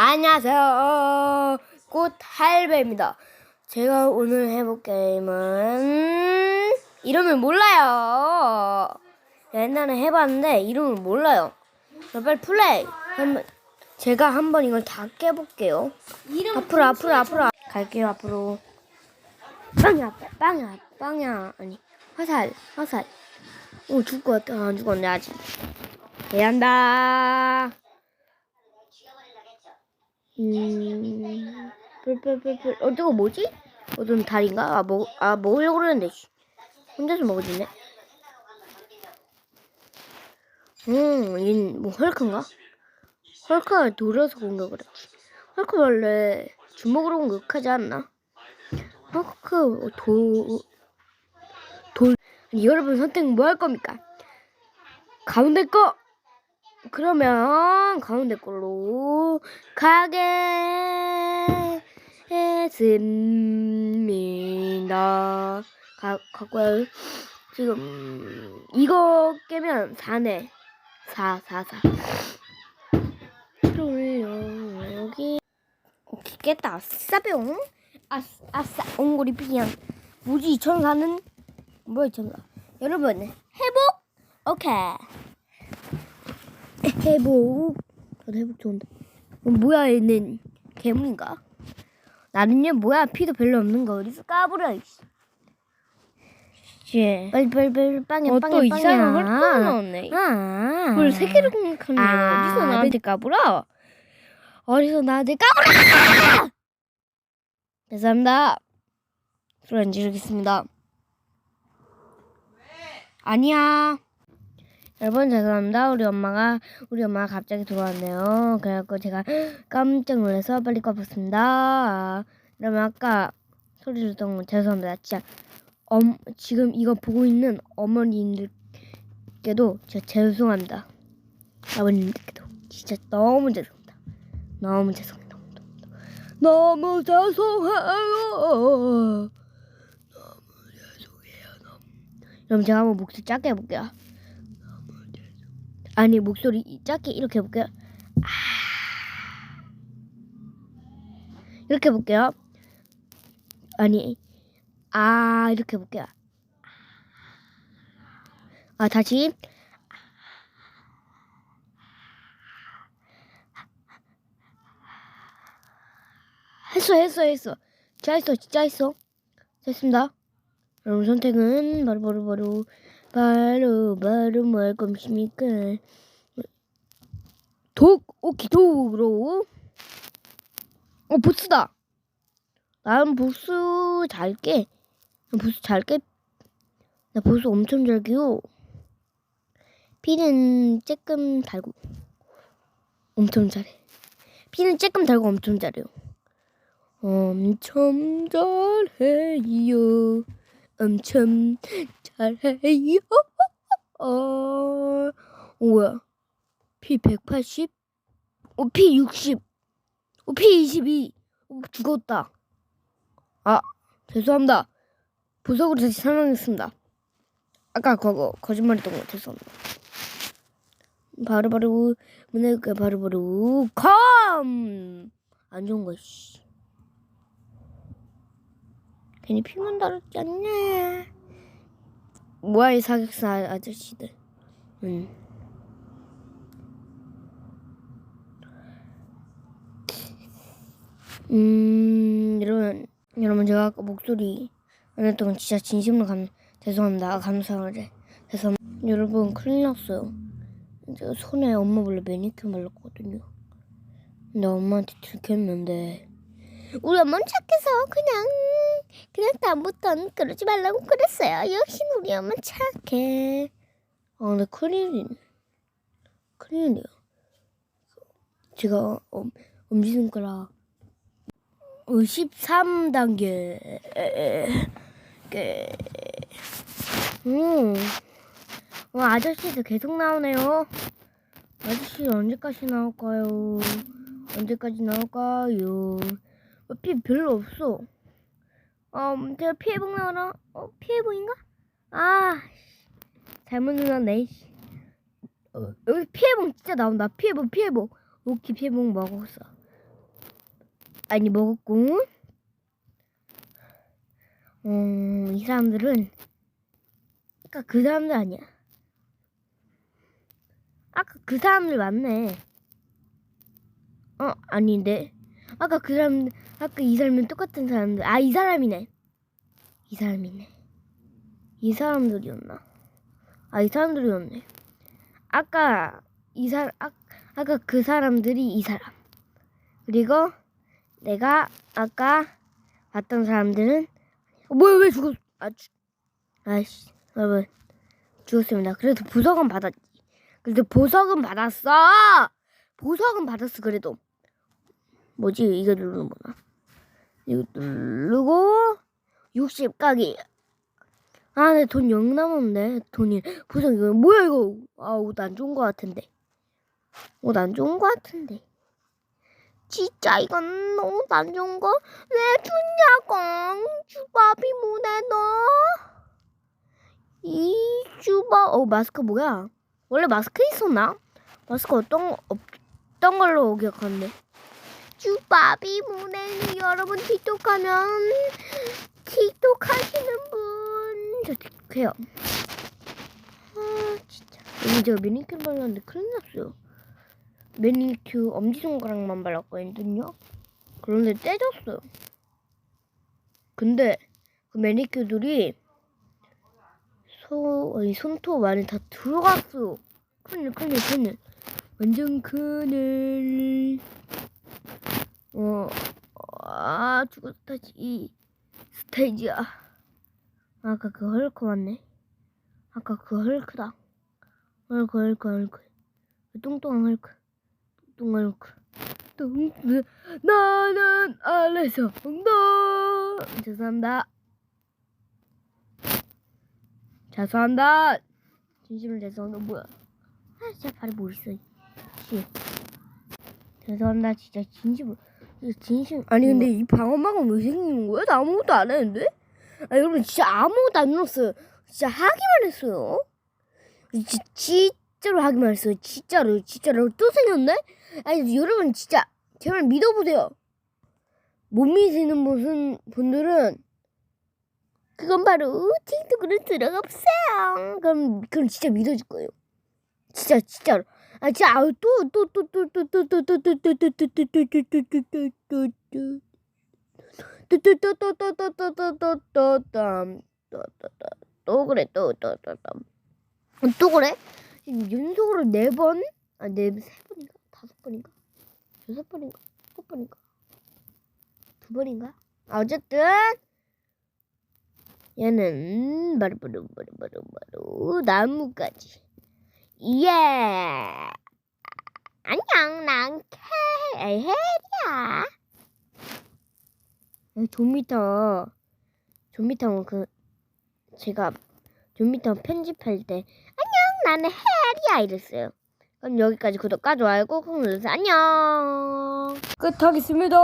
안녕하세요. 꽃 할배입니다. 제가 오늘 해볼 게임은 이름을 몰라요. 옛날에 해봤는데 이름을 몰라요. 빨리 플레이. 한번 제가 한번 이걸 다 깨볼게요. 앞으로 앞으로 앞으로 갈게요 앞으로. 빵야 빵야 빵야 아니 화살 화살. 오 죽을 것 같아. 안 죽었네 아직. 해야 한다. 음, 뿔뿔뿔뿔. 어, 저거 뭐지? 어떤 달인가? 아, 먹, 아, 먹으려고 그러는데, 씨. 혼자서 먹어지네. 음, 얘는 뭐 헐크인가? 헐크가 돌아서 공격을 했지. 헐크 원래 주먹으로 공격하지 않나? 헐크, 도, 돌. 여러분 선택 뭐 할 겁니까? 가운데 거! 그러면 가운데 걸로 가겠습니다. 가, 갖고요. 지금 이거 깨면 4네. 4, 4, 4. 올려 여기 오케이 깼다. 아싸병. 아싸, 아싸 옹골이 피양. 무지 2천 가는 뭐야 2천 가. 여러분 회복 오케이. 회복. 저도 회복 좋은데. 어, 뭐야 얘는 괴물인가? 나는요 뭐야 피도 별로 없는 거 어디서 까불어 이씨. 예. 빨리 빨리 빨리 빵야 어, 빵야 또 빵야. 이상한 헐크가 나왔네. 아. 그걸 세 개를 공격하는 아. 어디서 나한테 네. 까불어? 어디서 나한테 까불어? 죄송합니다. 소리 안 지르겠습니다. 아니야. 여러분 죄송합니다. 우리 엄마가 우리 엄마가 갑자기 들어왔네요. 그래갖고 제가 깜짝 놀라서 빨리 꺼봤습니다. 그러면 아까 소리 지르던 건 죄송합니다. 진짜 엄 지금 이거 보고 있는 어머님들께도 진짜 죄송합니다. 아버님들께도 진짜 너무 죄송합니다. 너무 죄송해요. 너무, 너무 죄송해요. 너무 죄송해요. 너무. 그럼 제가 한번 목소리 작게 해볼게요. 아니 목소리 작게 이렇게 해볼게요. 아. 이렇게 해볼게요. 아니 아 이렇게 해볼게요. 아 다시 했어 했어 했어 진짜 했어 진짜 했어 됐습니다 여러분 선택은 바로 바로 바로 바로 바로 뭐 할 것입니까? 독 오케이 독으로. 어 보스다. 난 보스 잘 깨. 보스 잘 깨. 나 보스 엄청 잘 깨요. 피는 쬐끔 달고. 엄청 잘해. 피는 쬐끔 달고 엄청 잘해요. 엄청 잘해요. 엄청 잘해요. 어, 뭐야? 피 180? 어, 피 60. 어, 피 22. 어, 죽었다. 아, 죄송합니다. 보석으로 다시 사망했습니다. 아까 그거 거짓말했던 거 죄송합니다. 바로바로 문해가 바로바로 컴! 안 좋은 거 씨. 괜히 피만 달았지 않냐. 뭐야 이 사격사 아저씨들. 응. 음 여러분. 여러분 제가 아까 목소리 안 했던 건 진짜 진심으로 감 죄송합니다. 감사를 해 죄송 여러분 큰일 났어요. 제가 손에 엄마 몰래 매니큐어 발랐거든요. 근데 엄마한테 들켰는데. 우리 엄마는 착해서 그냥 그냥 다음부터는 그러지 말라고 그랬어요. 역시 우리 엄마 착해. 아 근데 큰일이네. 큰일이야. 제가 엄, 엄지손가락 13단계 음. 어, 아저씨도 계속 나오네요. 아저씨 언제까지 나올까요? 언제까지 나올까요? 어, 피 별로 없어. 어, 제가 피해복 나오나? 어, 피해복인가? 아, 씨. 잘못 눌렀네. 씨. 어, 여기 피해복 진짜 나온다. 피해복, 피해복. 오케이, 피해복 먹었어. 아니 먹었고 음, 이 사람들은 아까 그 사람들 아니야 아까 그 사람들 맞네 어 아닌데 아까 그 사람 아까 이 사람은 똑같은 사람들. 아 이 사람이네. 이 사람이네. 이 사람들이었나? 아 이 사람들이었네. 아까 이 사람 아, 아까 그 사람들이 이 사람. 그리고 내가 아까 봤던 사람들은 어, 뭐야 왜 죽었 아 죽- 아이씨 여러분. 죽었습니다. 그래도 보석은 받았지. 그래도 보석은 받았어! 보석은 받았어 그래도. 뭐지? 이거 누르는구나 이거 누르고 60 까기 아, 내돈영 남았네. 돈이 보석 이거 뭐야 이거? 아, 옷 안 좋은 거 같은데. 옷 안 좋은 거 같은데. 진짜 이건 옷안 좋은 거 왜 주냐고? 주밥이 문에 넣어. 이 주밥 어 마스크 뭐야? 원래 마스크 있었나? 마스크 어떤 거- 없던 걸로 기억하는데. 주밥이 문에 여러분 틱톡하면 틱톡 하시는 분 저 틱톡해요. 아 진짜 여기 제가 매니큐어 발랐는데 큰일 났어요. 매니큐어 엄지손가락만 발랐거든요. 그런데 떼졌어요. 근데 그 매니큐어들이 소 아니 손톱 안에 다 들어갔어요. 큰일 큰일 큰일 완전 큰일. 어, 아 죽었다지 스테이지야. 아까 그 헐크 왔네. 아까 그 헐크다. 헐크 헐크 헐크. 그 뚱뚱한 헐크. 뚱뚱한 헐크. 뚱뚱 나는 알레서 엉덩. 죄송합니다. 죄송합니다. 진심으로 죄송합니다. 뭐야? 아 진짜 발이 뭐 있어. 씨. 죄송합니다. 진짜 진심으로. 진심. 아니 근데 이 방어막은 왜 생기는 거야? 나 아무것도 안 했는데? 아 여러분 진짜 아무것도 안 눌렀어요. 진짜 하기만 했어요. 지, 진짜로 하기만 했어요. 진짜로 진짜로 또 생겼네? 아니 여러분 진짜 제발 믿어보세요. 못 믿으시는 분은 분들은 그건 바로 틱톡으로 들어가 보세요. 그럼 그럼 진짜 믿어질 거예요. 진짜 진짜로. 아 진짜 아우 또또 또 또 또 또 또 또 또 또 또 또 또 또 또 또 또 또 또 그래 또또또또 그래 연속으로 네 번? 아네세 번인가 다섯 번인가 여섯 번인가 일곱 번인가 두 번인가 아, 어쨌든 얘는 바로 바로 바로 바로 바로 나무까지 예. 안녕 난 캐, 헬이야 좀비터 좀비터 그 제가 좀비터 편집할 때 안녕 나는 헬이야 이랬어요. 그럼 여기까지 구독과 좋아요 꾹꾹 눌러주세요. 안녕. 끝하겠습니다